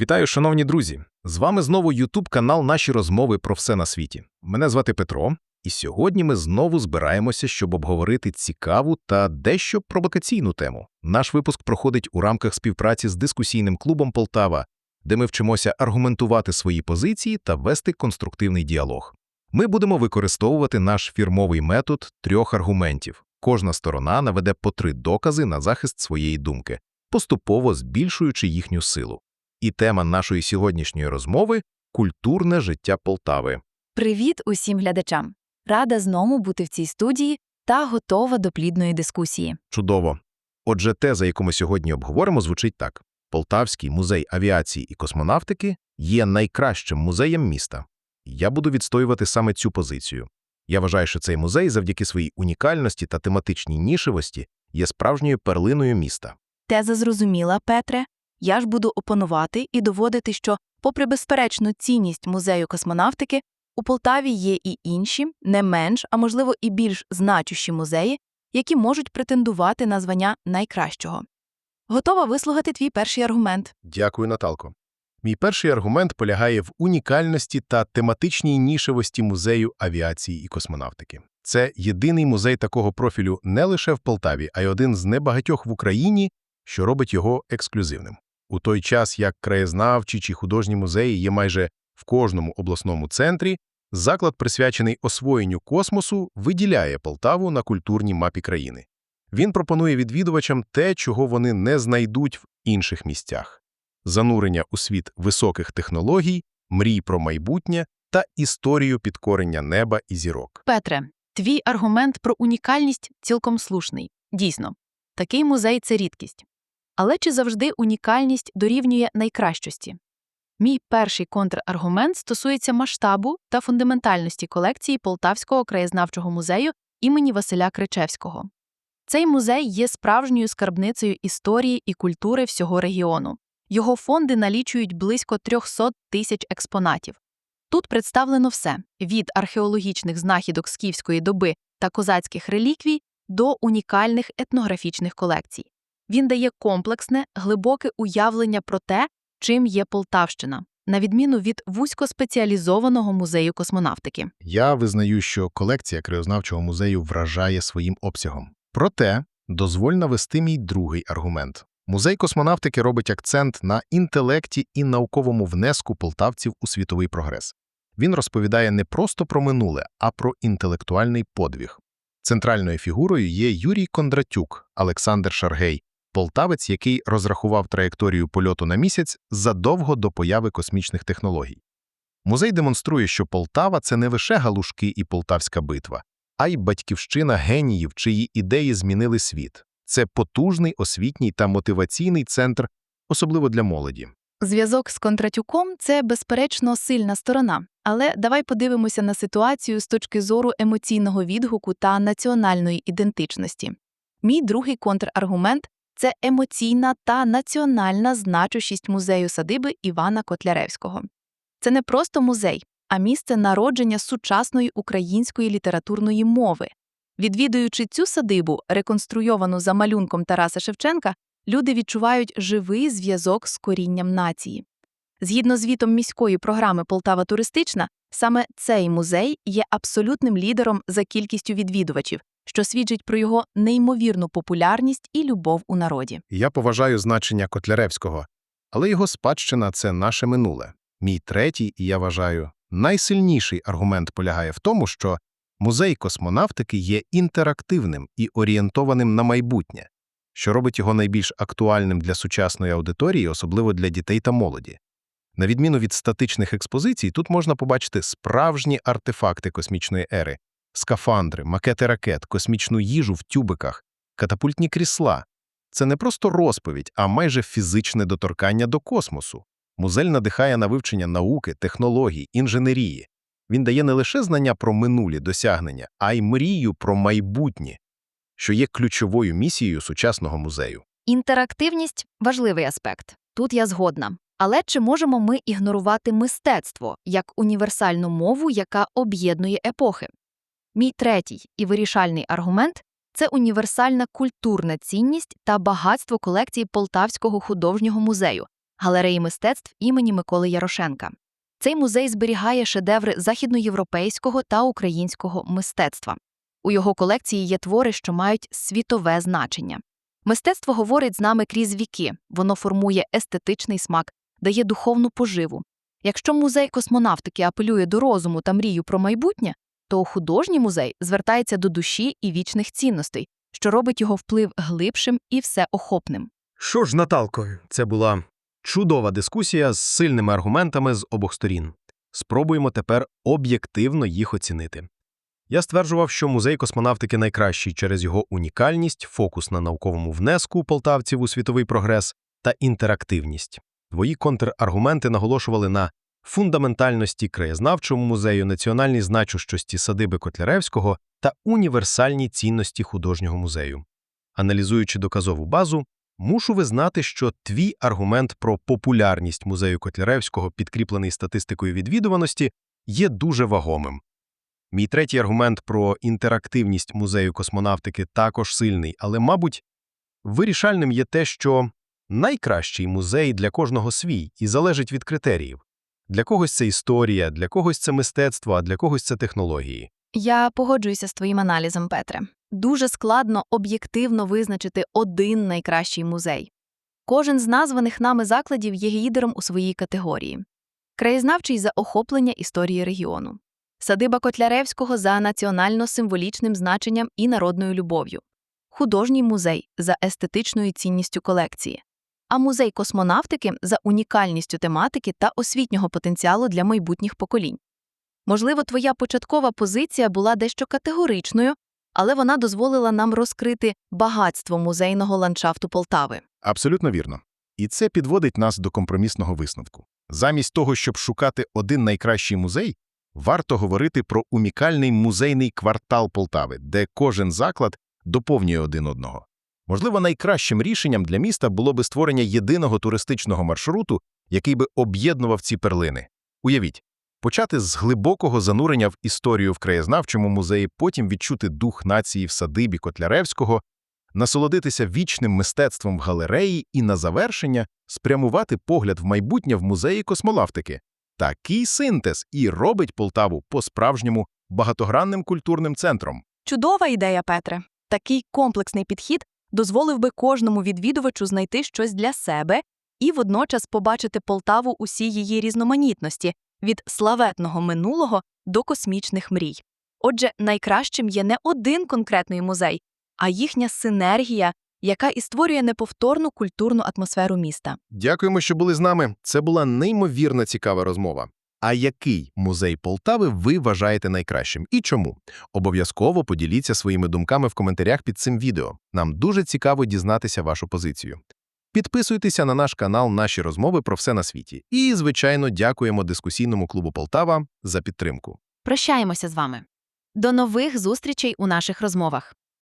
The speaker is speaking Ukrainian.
Вітаю, шановні друзі! З вами знову YouTube канал Наші розмови про все на світі. Мене звати Петро, і сьогодні ми знову збираємося, щоб обговорити цікаву та дещо провокаційну тему. Наш випуск проходить у рамках співпраці з дискусійним клубом Полтава, де ми вчимося аргументувати свої позиції та вести конструктивний діалог. Ми будемо використовувати наш фірмовий метод трьох аргументів. Кожна сторона наведе по три докази на захист своєї думки, поступово збільшуючи їхню силу. І тема нашої сьогоднішньої розмови культурне життя Полтави. Привіт усім глядачам! Рада знову бути в цій студії та готова до плідної дискусії. Чудово. Отже, теза, яку ми сьогодні обговоримо, звучить так: Полтавський музей авіації і космонавтики є найкращим музеєм міста. Я буду відстоювати саме цю позицію. Я вважаю, що цей музей, завдяки своїй унікальності та тематичній нішевості, є справжньою перлиною міста. Теза зрозуміла, Петре. Я ж буду опонувати і доводити, що, попри безперечну цінність музею космонавтики, у Полтаві є і інші, не менш, а можливо і більш значущі музеї, які можуть претендувати на звання найкращого. Готова вислухати твій перший аргумент. Дякую, Наталко. Мій перший аргумент полягає в унікальності та тематичній нішевості музею авіації і космонавтики. Це єдиний музей такого профілю не лише в Полтаві, а й один з небагатьох в Україні, що робить його ексклюзивним. У той час, як краєзнавчі чи художні музеї є майже в кожному обласному центрі, заклад, присвячений освоєнню космосу, виділяє Полтаву на культурній мапі країни. Він пропонує відвідувачам те, чого вони не знайдуть в інших місцях занурення у світ високих технологій, мрій про майбутнє та історію підкорення неба і зірок. Петре, твій аргумент про унікальність цілком слушний. Дійсно, такий музей це рідкість. Але чи завжди унікальність дорівнює найкращості? Мій перший контраргумент стосується масштабу та фундаментальності колекції Полтавського краєзнавчого музею імені Василя Кричевського. Цей музей є справжньою скарбницею історії і культури всього регіону. Його фонди налічують близько 300 тисяч експонатів. Тут представлено все від археологічних знахідок скіфської доби та козацьких реліквій до унікальних етнографічних колекцій. Він дає комплексне, глибоке уявлення про те, чим є Полтавщина, на відміну від вузькоспеціалізованого музею космонавтики. Я визнаю, що колекція краєзнавчого музею вражає своїм обсягом. Проте, дозволь навести мій другий аргумент. Музей космонавтики робить акцент на інтелекті і науковому внеску полтавців у світовий прогрес. Він розповідає не просто про минуле, а про інтелектуальний подвиг. Центральною фігурою є Юрій Кондратюк, Олександр Шаргей, полтавець, який розрахував траєкторію польоту на місяць задовго до появи космічних технологій. Музей демонструє, що Полтава це не лише галушки і полтавська битва, а й батьківщина геніїв, чиї ідеї змінили світ. Це потужний освітній та мотиваційний центр, особливо для молоді. Зв'язок з Кондратюком це, безперечно, сильна сторона. Але давай подивимося на ситуацію з точки зору емоційного відгуку та національної ідентичності. Мій другий контраргумент це емоційна та національна значущість музею садиби Івана Котляревського. Це не просто музей, а місце народження сучасної української літературної мови. Відвідуючи цю садибу, реконструйовану за малюнком Тараса Шевченка, люди відчувають живий зв'язок з корінням нації. Згідно звітом міської програми Полтава туристична, саме цей музей є абсолютним лідером за кількістю відвідувачів, що свідчить про його неймовірну популярність і любов у народі. Я поважаю значення Котляревського, але його спадщина це наше минуле. Мій третій, і я вважаю, найсильніший аргумент полягає в тому, що музей космонавтики є інтерактивним і орієнтованим на майбутнє, що робить його найбільш актуальним для сучасної аудиторії, особливо для дітей та молоді. На відміну від статичних експозицій, тут можна побачити справжні артефакти космічної ери, скафандри, макети ракет, космічну їжу в тюбиках, катапультні крісла. Це не просто розповідь, а майже фізичне доторкання до космосу. Музель надихає на вивчення науки, технологій, інженерії. Він дає не лише знання про минулі досягнення, а й мрію про майбутнє, що є ключовою місією сучасного музею. Інтерактивність важливий аспект. Тут я згодна. Але чи можемо ми ігнорувати мистецтво як універсальну мову, яка об'єднує епохи? Мій третій і вирішальний аргумент це універсальна культурна цінність та багатство колекції Полтавського художнього музею, галереї мистецтв імені Миколи Ярошенка. Цей музей зберігає шедеври західноєвропейського та українського мистецтва. У його колекції є твори, що мають світове значення. Мистецтво говорить з нами крізь віки, воно формує естетичний смак, дає духовну поживу. Якщо музей космонавтики апелює до розуму та мрію про майбутнє, то художній музей звертається до душі і вічних цінностей, що робить його вплив глибшим і всеохопним. Що ж, Наталко, це була чудова дискусія з сильними аргументами з обох сторін. Спробуємо тепер об'єктивно їх оцінити. Я стверджував, що музей космонавтики найкращий через його унікальність, фокус на науковому внеску полтавців у світовий прогрес та інтерактивність. Твої контраргументи наголошували на фундаментальності краєзнавчого музею, національній значущості садиби Котляревського та універсальній цінності художнього музею. Аналізуючи доказову базу, мушу визнати, що твій аргумент про популярність музею Котляревського, підкріплений статистикою відвідуваності, є дуже вагомим. Мій третій аргумент про інтерактивність музею космонавтики також сильний, але, мабуть, вирішальним є те, що найкращий музей для кожного свій і залежить від критеріїв. Для когось це історія, для когось це мистецтво, а для когось це технології. Я погоджуюся з твоїм аналізом, Петре. Дуже складно об'єктивно визначити один найкращий музей. Кожен з названих нами закладів є лідером у своїй категорії. Краєзнавчий за охоплення історії регіону. Садиба Котляревського за національно-символічним значенням і народною любов'ю. Художній музей за естетичною цінністю колекції. А музей космонавтики за унікальністю тематики та освітнього потенціалу для майбутніх поколінь. Можливо, твоя початкова позиція була дещо категоричною, але вона дозволила нам розкрити багатство музейного ландшафту Полтави. Абсолютно вірно. І це підводить нас до компромісного висновку. Замість того, щоб шукати один найкращий музей, варто говорити про унікальний музейний квартал Полтави, де кожен заклад доповнює один одного. Можливо, найкращим рішенням для міста було би створення єдиного туристичного маршруту, який би об'єднував ці перлини. Уявіть, почати з глибокого занурення в історію в краєзнавчому музеї, потім відчути дух нації в садибі Котляревського, насолодитися вічним мистецтвом в галереї і на завершення спрямувати погляд в майбутнє в музеї космонавтики. Такий синтез і робить Полтаву по-справжньому багатогранним культурним центром. Чудова ідея, Петре. Такий комплексний підхід дозволив би кожному відвідувачу знайти щось для себе і водночас побачити Полтаву усій її різноманітності від славетного минулого до космічних мрій. Отже, найкращим є не один конкретний музей, а їхня синергія, яка і створює неповторну культурну атмосферу міста. Дякуємо, що були з нами. Це була неймовірно цікава розмова. А який музей Полтави ви вважаєте найкращим і чому? Обов'язково поділіться своїми думками в коментарях під цим відео. Нам дуже цікаво дізнатися вашу позицію. Підписуйтеся на наш канал Наші розмови про все на світі. І, звичайно, дякуємо дискусійному клубу Полтава за підтримку. Прощаємося з вами. До нових зустрічей у наших розмовах.